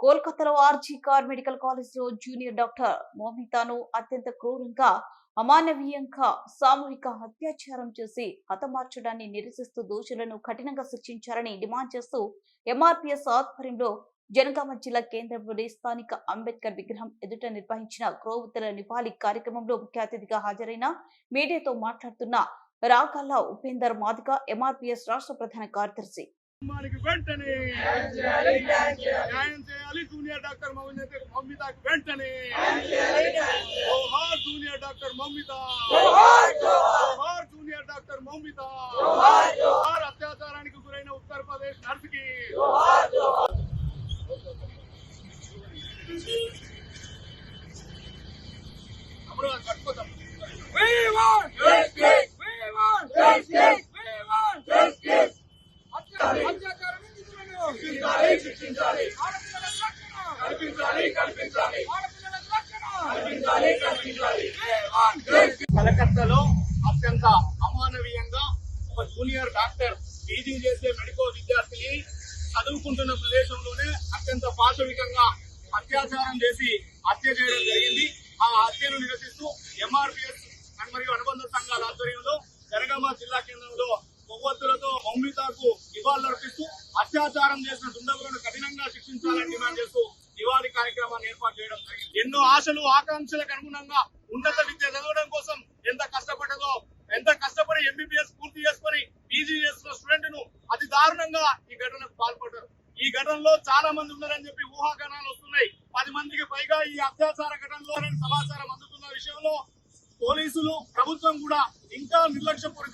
కోల్కతాలో RG Kar medical కాలేజ్లో junior doctor మోమితాను అత్యంత క్రూరంగా అమానవీయంగా సామూహిక అత్యాచారం చేసి హతమార్చడాన్ని నిరసిస్తూ దోషులను కఠినంగా శిక్షించాలని డిమాండ్ చేస్తూ ఎంఆర్పీఎస్ ఆధ్వర్యంలో జనగామ జిల్లా కేంద్రంలోని స్థానిక అంబేద్కర్ విగ్రహం ఎదుట నిర్వహించిన క్రోవుతల నివాళి కార్యక్రమంలో ముఖ్య అతిథిగా హాజరైన మీడియాతో మాట్లాడుతున్న రాగాల ఉపేందర్ మాదిక ఎంఆర్పీఎస్ రాష్ట్ర ప్రధాన కార్యదర్శి. కుటుంబానికి వెంటనే న్యాయం చేయాలి. జూనియర్ డాక్టర్ మౌనిత మమ్మితకు వెంటనే. జోహార్ జూనియర్ డాక్టర్ మమ్మిత జోహార్ జూనియర్ డాక్టర్ మమ్మిత కల్పించాలి కల్పించాలి కల్పించాలి కల్పించాలి కలకత్తాలో అత్యంత అమానవీయంగా ఒక జూనియర్ డాక్టర్ పీజీ చేసే మెడికల్ విద్యార్థిని చదువుకుంటున్న ప్రదేశంలోనే అత్యంత పాశవికంగా అత్యాచారం చేసి హత్య చేయడం జరిగింది. ఆ హత్యను నిరసిస్తూ ఎంఆర్పిఎస్ మరియు అనుబంధ సంఘాల ఆధ్వర్యంలో జనగామ జిల్లా కేంద్రంలో కొవ్వొత్తులతో మౌమితాకు నివాళులర్పిస్తూ అత్యాచారం చేసిన దుండగులను కఠినంగా శిక్షించాలని డిమాండ్ చేస్తూ నివాళి కార్యక్రమాన్ని ఏర్పాటు చేయడం జరిగింది ఎన్నో ఆశలు ఆకాంక్షలకు అనుగుణంగా ఉన్నత విద్య చదవడం కోసం ఎంత కష్టపడ్డదో ఎంత కష్టపడి ఎంబీబీఎస్ పూర్తి చేసుకొని పీజీ చేస్తున్న స్టూడెంట్ను అతి దారుణంగా ఈ ఘటనకు పాల్పడ్డారు. ఈ ఘటనలో చాలా మంది ఉన్నారని చెప్పి ఊహాగానాలు వస్తున్నాయి. పది మందికి పైగా ఈ అత్యాచార ఘటనలో సమాచారం అందుతున్న విషయంలో పోలీసులు ప్రభుత్వం కూడా ఇంకా నిర్లక్ష్యపూరితంగా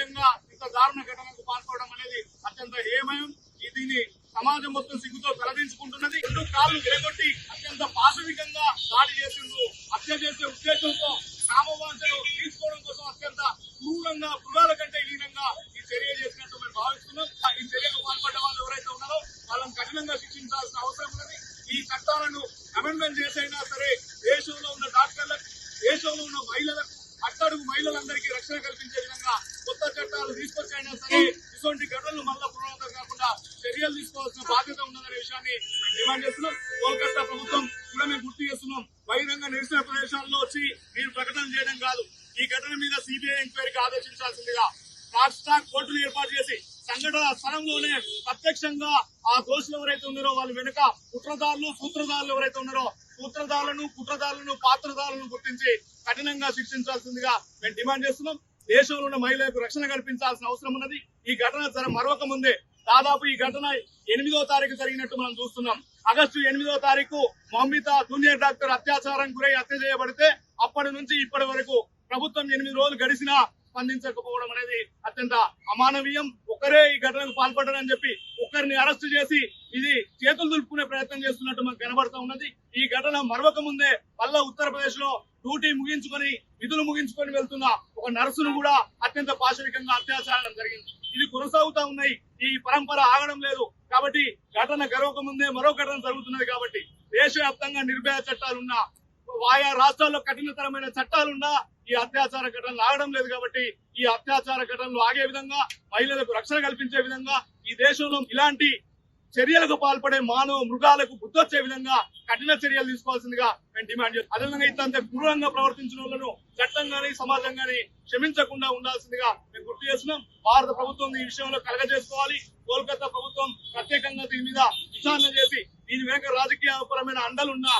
అమానవీయంగా ఇంత దారుణ ఘటనకు పాల్పడడం అనేది అత్యంత హేమయం. దీన్ని సమాజం మొత్తం సిగ్గుతో తలదించుకుంటున్నది. రెండు కాళ్ళు విరగొట్టి అత్యంత పాశవికంగా దాడి చేసిండు హత్య చేసే ఉద్దేశంతో కామవాంఛలు తీసుకోవడం కోసం అత్యంత క్రూరంగా మృగాల కంటే హీనంగా ఈ చర్య చేసినట్టు మేము భావిస్తున్నాం. ఈ చర్యకు పాల్పడ్డ వాళ్ళు ఎవరైతే ఉన్నారో వాళ్ళని కఠినంగా శిక్షించాల్సిన అవసరం ఉన్నది. ఈ చట్టాలను అమెండ్మెంట్ చేసైనా సరే దేశంలో ఉన్న డాక్టర్లకు దేశంలో ఉన్న మహిళలకు అట్టడుగు మహిళలందరికీ రక్షణ కల్పించే విధంగా చట్టాలు తీసుకొచ్చైనా సరే ఇటువంటి ఘటనలు మళ్ళా పునరావృతం కాకుండా చర్యలు తీసుకోవాల్సిన బాధ్యత ఉందనే విషయాన్ని మేము డిమాండ్ చేస్తున్నాం. కోల్కతా ప్రభుత్వం కూడా మేము గుర్తు చేస్తున్నాం. బహిరంగ నిరసన ప్రదేశాల్లో వచ్చి మీరు ప్రకటన చేయడం కాదు. ఈ ఘటన మీద సిబిఐ ఎంక్వైరీకి ఆదేశించాల్సిందిగా ఫాస్ట్ ట్రాక్ కోర్టును ఏర్పాటు చేసి సంఘటన స్థలంలోనే ప్రత్యక్షంగా ఆ దోషులు ఎవరైతే ఉన్నారో వాళ్ళ వెనుక కుట్రదారులు సూత్రధారులు ఎవరైతే ఉన్నారో సూత్రధారులను కుట్రదారులను పాత్రధారులను గుర్తించి కఠినంగా శిక్షించాల్సిందిగా మేము డిమాండ్ చేస్తున్నాం. దేశంలో ఉన్న మహిళలకు రక్షణ కల్పించాల్సిన అవసరం ఉన్నది. ఈ ఘటన జర మరొక ముందే. దాదాపు ఈ ఘటన ఎనిమిదో తారీఖు జరిగినట్టు మనం చూస్తున్నాం. ఆగస్టు ఎనిమిదో తారీఖు మౌమిత జూనియర్ డాక్టర్ అత్యాచారం గురై హత్య చేయబడితే అప్పటి నుంచి ఇప్పటి వరకు ప్రభుత్వం ఎనిమిది రోజులు గడిచినా స్పందించకపోవడం అనేది అత్యంత అమానవీయం. ఒకరే ఈ ఘటనకు పాల్పడ్డారని చెప్పి ఒక్కరిని అరెస్ట్ చేసి ఇది చేతులు దులుపుకునే ప్రయత్నం చేస్తున్నట్టు మనకు కనబడతా ఉన్నది. ఈ ఘటన మరొక ముందే మళ్ళా ఉత్తరప్రదేశ్లో డ్యూటీ ముగించుకొని విధులు ముగించుకొని వెళ్తున్న ఒక నర్సును కూడా అత్యంత పాశవికంగా అత్యాచారం జరిగింది. ఇది కొనసాగుతా ఉన్నాయి. ఈ పరంపర ఆగడం లేదు. కాబట్టి ఘటన గరవక ముందే మరో ఘటన జరుగుతున్నది కాబట్టి దేశవ్యాప్తంగా నిర్భయ చట్టాలున్నా ఆయా రాష్ట్రాల్లో కఠినతరమైన చట్టాలున్నా ఈ అత్యాచార ఘటనలు ఆగడం లేదు కాబట్టి ఈ అత్యాచార ఘటనలు ఆగే విధంగా మహిళలకు రక్షణ కల్పించే విధంగా ఈ దేశంలో ఇలాంటి చర్యలకు పాల్పడే మానవ మృగాలకు బుద్ధొచ్చే విధంగా కఠిన చర్యలు తీసుకోవాల్సిందిగా మేము డిమాండ్ చేస్తాం అదేవిధంగా ఇంత క్రూరంగా ప్రవర్తించిన వాళ్ళను చట్టం గాని సమాజం గాని క్షమించకుండా ఉండాల్సిందిగా మేము గుర్తు చేస్తున్నాం భారత ప్రభుత్వం ఈ విషయంలో కలగజేసుకోవాలి. కోల్కతా ప్రభుత్వం ప్రత్యేకంగా దీని మీద విచారణ చేసి దీని వెనుక రాజకీయపరమైన అండలున్నా